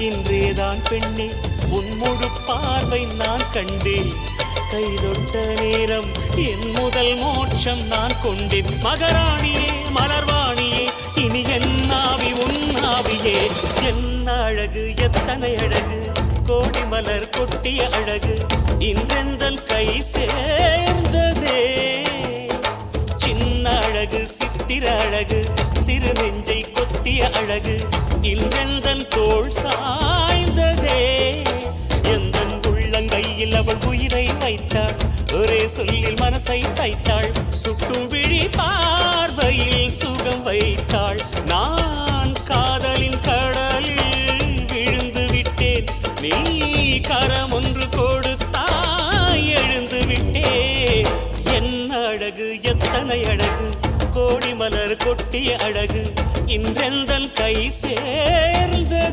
இன்றேதான் பெண்ணே. உன்முழு பார்வை நான் கண்டேன். கைதொட்ட நேரம் என் முதல் மோட்சம் நான் கொண்டேன். மகராணியே மலர்வாணியே இனி என் ஆவி உன் ஆவியே. என் அழகு எத்தனை அழகு? கோடி மலர் கொட்டிய அழகு. இன்றெந்தல் கை சேர்ந்ததே சித்திர அழகு சிறு நெஞ்சை கொத்திய அழகு இன்றெந்தன் தோல் சாய்ந்ததே. எந்தன் உள்ளங்கையில் அவள் உயிரை வைத்தாள் ஒரே சொல்லில் மனசை தைத்தாள் சுட்டும் விழி பார்வையில் சுகம் வைத்தாள். நான் காதலின் கடலில் விழுந்து விட்டேன் நீ கரம் ஒன்று கொடுத்தாய் எழுந்து விட்டேன். என் அழகு எத்தனை அழகு கோடி மலர் கொட்டிய அழகு இன்றெந்தன் கை சேர்ந்த